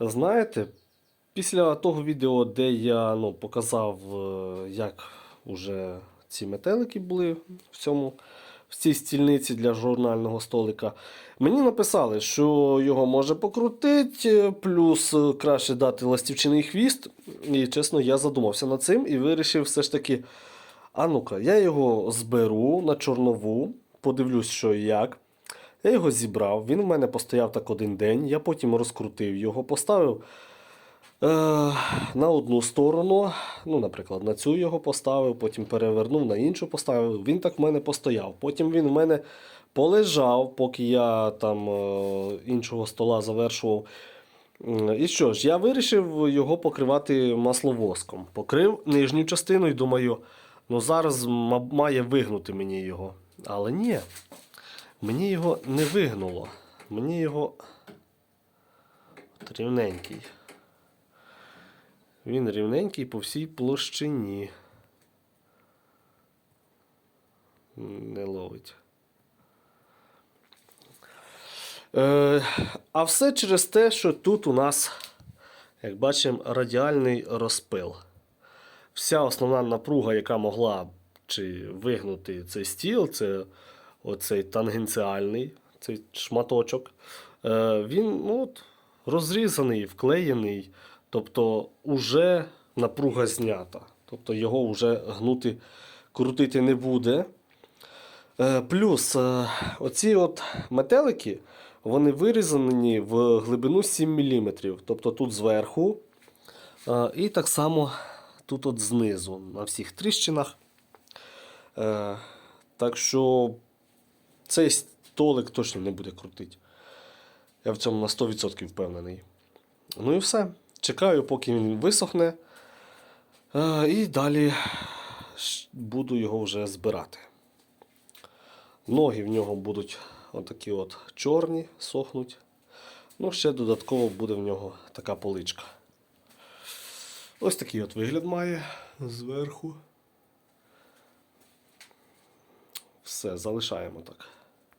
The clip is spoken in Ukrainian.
Знаєте, після того відео, де я ну, показав, е, як уже ці метелики були в цьому. В цій стільниці для журнального столика. Мені написали, що його може покрутити, плюс е, краще дати ластівчиний хвіст. І чесно, я задумався над цим і вирішив все ж таки. А ну-ка, я його зберу на чорнову, подивлюсь, що і як. Я його зібрав, він в мене постояв так один день, я потім розкрутив його, поставив е, на одну сторону, ну, наприклад, на цю його поставив, потім перевернув, на іншу поставив. Він так в мене постояв. Потім він в мене полежав, поки я там е, іншого стола завершував. І що ж, я вирішив його покривати масловоском. Покрив нижню частину і думаю, ну зараз має вигнути мені його. Але ні, мені його не вигнуло. Мені його от рівненький. Він рівненький по всій площині. Не ловить. Е, а все через те, що тут у нас, як бачимо, радіальний розпил. Вся основна напруга, яка могла чи вигнути цей стіл, це оцей тангенціальний цей шматочок. Е, він ну, от, розрізаний, вклеєний. Тобто уже напруга знята. Тобто його вже гнути, крутити не буде. Е, Плюс е, оці от метелики вони вирізані в глибину 7 мм. Тобто тут зверху. І так само тут от знизу, на всіх тріщинах. Так що цей столик точно не буде крутити. Я в цьому на 100% впевнений. Ну і все. Чекаю, поки він висохне. Е, І далі буду його вже збирати. Ноги в нього будуть отакі от чорні, сохнуть. Ну, ще додатково буде в нього така поличка. Ось такий от вигляд має зверху. Все, залишаємо так.